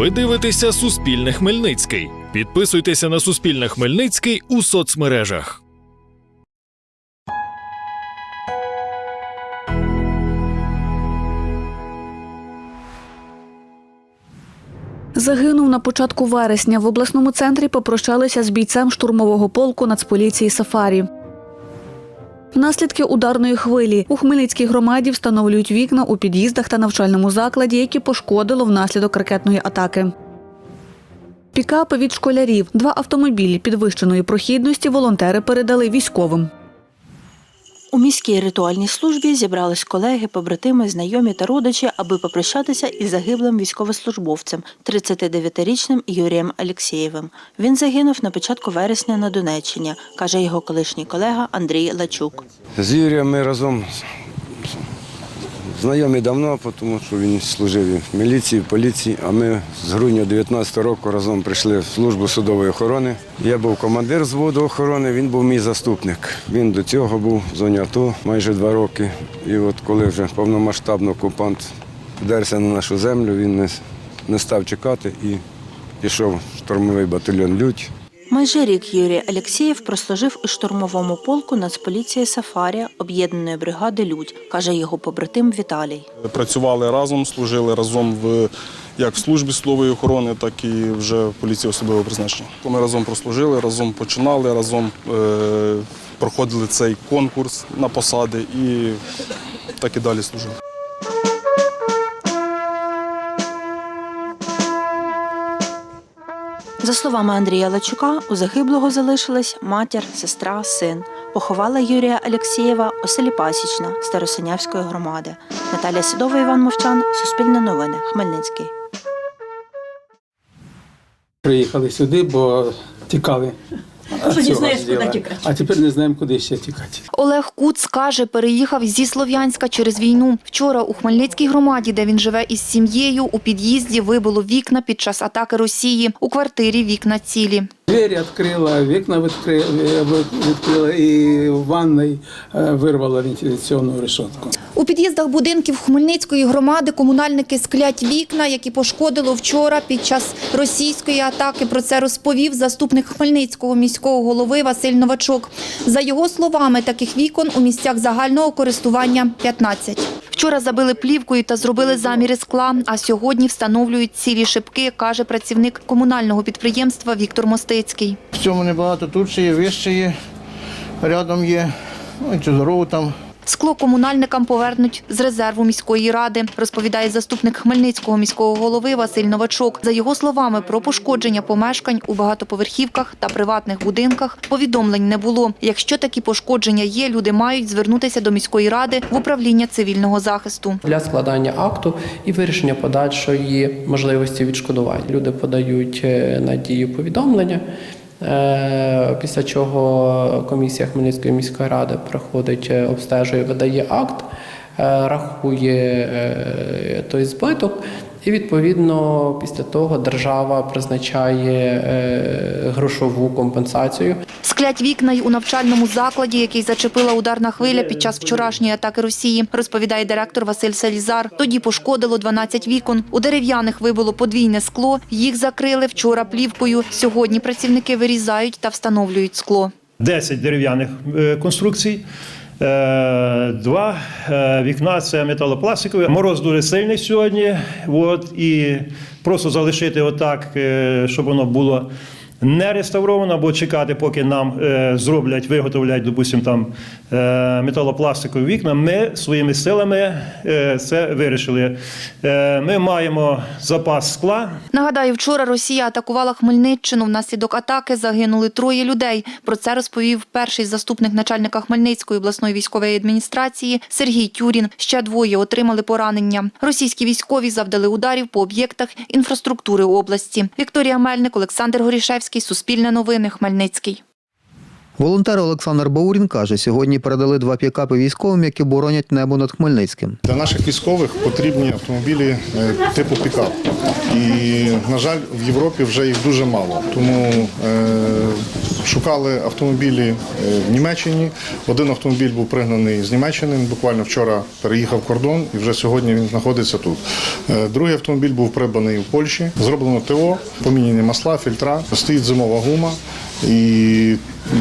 Ви дивитеся Суспільне Хмельницький. Підписуйтеся на Суспільне Хмельницький у соцмережах. Загинув на початку вересня. В обласному центрі попрощалися з бійцем штурмового полку Нацполіції Сафарі. Наслідки ударної хвилі у Хмельницькій громаді встановлюють вікна у під'їздах та навчальному закладі, які пошкодило внаслідок ракетної атаки. Пікапи від школярів, два автомобілі підвищеної прохідності волонтери передали військовим. У міській ритуальній службі зібрались колеги, побратими, знайомі та родичі, аби попрощатися із загиблим військовослужбовцем 39-річним Юрієм Алєксєєвим. Він загинув на початку вересня на Донеччині, каже його колишній колега Андрій Лачук. З Юрієм ми разом знайомі давно, тому що він служив в міліції, в поліції, а ми з грудня 19 року разом прийшли в службу судової охорони. Я був командир зводу охорони, він був мій заступник. Він до цього був в майже два роки. І от коли вже повномасштабно окупант вдерся на нашу землю, він не, не став чекати і пішов в штурмовий батальйон Людь. Майже рік Юрій Алєксєєв прослужив у штурмовому полку Нацполіції Сафарія об'єднаної бригади Людь, каже його побратим Віталій. Працювали разом, служили разом в як в службі судової охорони, так і вже в поліції особливого призначення. Ми разом прослужили, разом починали, разом е, проходили цей конкурс на посади і так і далі служили. За словами Андрія Лачука, у загиблого залишились матір, сестра, син. Поховала Юрія Алєксєєва у селі Пасічна Старосинявської громади. Наталія Сідова, Іван Мовчан, Суспільне новини, Хмельницький. Приїхали сюди, бо тікали. Вже не знаєш, куди тікати. А тепер не знаємо, куди ще тікати. Олег Куц каже, переїхав зі Слов'янська через війну. Вчора у Хмельницькій громаді, де він живе із сім'єю, у під'їзді вибило вікна під час атаки Росії. У квартирі вікна цілі. Двері відкрила, вікна відкрила, відкрила і в ванной е, вирвала вентиляційну решетку. У під'їздах будинків Хмельницької громади комунальники склять вікна, які пошкодило вчора під час російської атаки. Про це розповів заступник Хмельницького міського голови Василь Новачок. За його словами, таких вікон у місцях загального користування 15. Вчора забили плівкою та зробили заміри скла, а сьогодні встановлюють цілі шибки, каже працівник комунального підприємства Віктор Мостицький. В цьому небагато. Тут ще є, вище є, рядом є, ну і здорово там. Скло комунальникам повернуть з резерву міської ради, розповідає заступник Хмельницького міського голови Василь Новачок. За його словами, про пошкодження помешкань у багатоповерхівках та приватних будинках повідомлень не було. Якщо такі пошкодження є, люди мають звернутися до міської ради в управління цивільного захисту. для складання акту і вирішення подальшої можливості відшкодування. Люди подають е, на дію повідомлення. Е, Після чого комісія Хмельницької міської ради проходить, е, обстежує, видає акт, е, рахує той збиток, і відповідно після того держава призначає е, грошову компенсацію. Склять вікна й у навчальному закладі, який зачепила ударна хвиля під час вчорашньої атаки Росії, розповідає директор Василь Селізар. Тоді пошкодило 12 вікон. У дерев'яних вибило подвійне скло. Їх закрили вчора плівкою. Сьогодні працівники вирізають та встановлюють скло. 10 дерев'яних е, конструкцій. Е, Два е, вікна це металопластикові. Мороз дуже сильний сьогодні. От, і просто залишити отак, е, щоб воно було не реставровано, або чекати, поки нам зроблять, виготовлять, допустимо, там металопластикові вікна. Ми своїми силами е, це вирішили. Е, Ми маємо запас скла. Нагадаю, вчора Росія атакувала Хмельниччину. Внаслідок атаки загинули троє людей. Про це розповів перший заступник начальника Хмельницької обласної військової адміністрації Сергій Тюрін. Ще двоє отримали поранення. Російські військові завдали ударів по об'єктах інфраструктури області. Вікторія Мельник, Олександр Горішевський, Суспільне новини, Хмельницький. Волонтер Олександр Баурін каже, сьогодні передали два пікапи військовим, які боронять небо над Хмельницьким. Для наших військових потрібні автомобілі е, типу пікап. І, на жаль, в Європі вже їх дуже мало. Тому е, шукали автомобілі е, в Німеччині. Один автомобіль був пригнаний з Німеччини. Він буквально вчора переїхав кордон і вже сьогодні він знаходиться тут. Е, другий автомобіль був придбаний в Польщі. Зроблено ТО, поміняні масла, фільтра, стоїть зимова гума і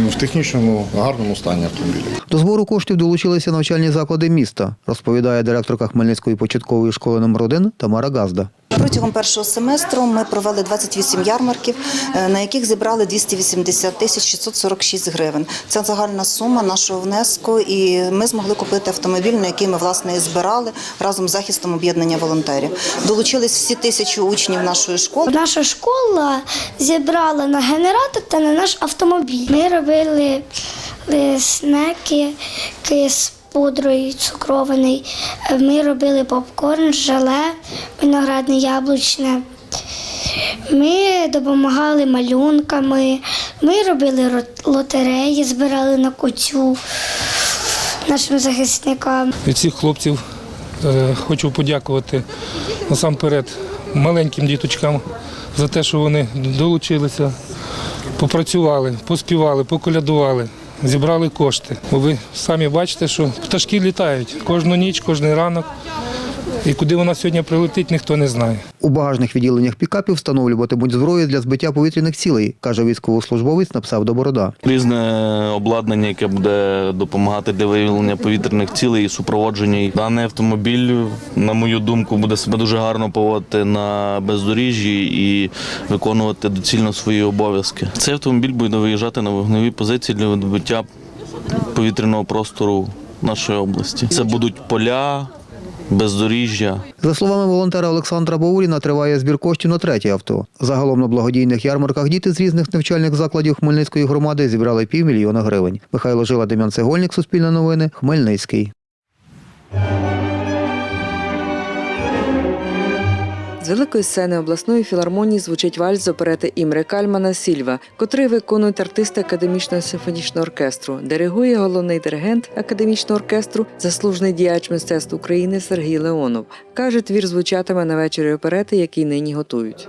в технічному гарному стані автомобілів. До збору коштів долучилися навчальні заклади міста, розповідає директорка Хмельницької початкової школи номер 1 Тамара Газда. Протягом першого семестру ми провели 28 ярмарків, е, на яких зібрали 280 тисяч 646 гривень. Це загальна сума нашого внеску, і ми змогли купити автомобіль, на який ми власне і збирали разом з захистом об'єднання волонтерів. Долучились всі тисячі учнів нашої школи. Наша школа зібрала на генератор та на наш автомобіль. Ми робили е, снеки ки з пудрою цукрований. Е, Ми робили попкорн, желе, виноградне яблучне. Ми допомагали малюнками, ми робили ро- лотереї, збирали на кутю нашим захисникам. від всіх хлопців е, хочу подякувати насамперед маленьким діточкам за те, що вони долучилися, попрацювали, поспівали, поколядували, зібрали кошти. Бо ви самі бачите, що пташки літають кожну ніч, кожен ранок. І куди вона сьогодні прилетить, ніхто не знає. У багажних відділеннях пікапів встановлюватимуть зброю для збиття повітряних цілей, каже військовослужбовець на псевдоборода. Різне обладнання, яке буде допомагати для виявлення повітряних цілей і супроводження. Даний автомобіль, на мою думку, буде себе дуже гарно поводити на бездоріжжі і виконувати доцільно свої обов'язки. Цей автомобіль буде виїжджати на вогневі позиції для відбиття повітряного простору нашої області. Це будуть поля, бездоріжжя. За словами волонтера Олександра Бауріна, триває збір коштів на третє авто. Загалом на благодійних ярмарках діти з різних навчальних закладів Хмельницької громади зібрали півмільйона гривень. Михайло Жила, Дем'ян Цегольник, Суспільне новини, Хмельницький. З великої сцени обласної філармонії звучить вальс з оперети Імре Кальмана Сільва, котрий виконують артисти академічного симфонічного оркестру. Диригує головний диригент академічного оркестру, заслужений діяч мистецтв України Сергій Леонов. Каже, твір звучатиме на вечорі оперети, який нині готують.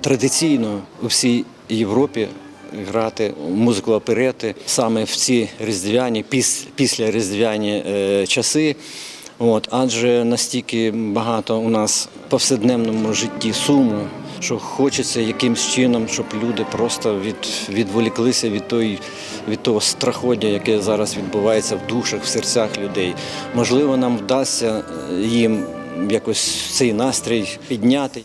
традиційно у всій Європі грати музику оперети саме в ці різдвяні, піс- після різдвяні е, часи. От, адже настільки багато у нас в повседневному житті суму, що хочеться якимсь чином, щоб люди просто від, відволіклися від, той, від того страходдя, яке зараз відбувається в душах, в серцях людей. Можливо, нам вдасться їм якось цей настрій підняти.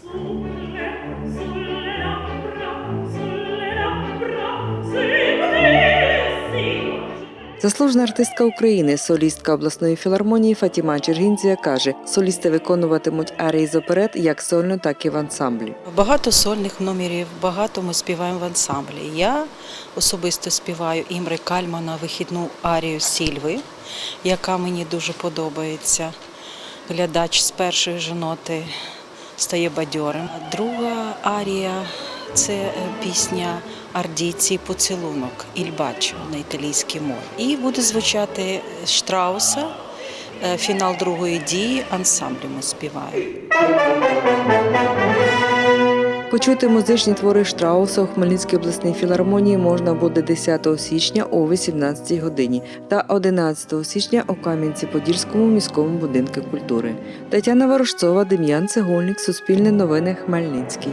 Заслужена артистка України, солістка обласної філармонії Фатіма Чергінція каже, солісти виконуватимуть арії з оперет як сольно, так і в ансамблі. Багато сольних номерів, багато ми співаємо в ансамблі. Я особисто співаю Імри Кальмана вихідну арію Сільви, яка мені дуже подобається. Глядач з першої ж ноти стає бадьорим. Друга арія це е, пісня Ардійці поцілунок Ільбачо на італійській мові. І буде звучати Штрауса, е, фінал другої дії, ансамблі ми співаємо. Почути музичні твори Штрауса у Хмельницькій обласній філармонії можна буде 10 січня о 18 годині та 11 січня у Кам'янці-Подільському міському будинку культури. Тетяна Ворожцова, Дем'ян Цегольник, Суспільне новини, Хмельницький.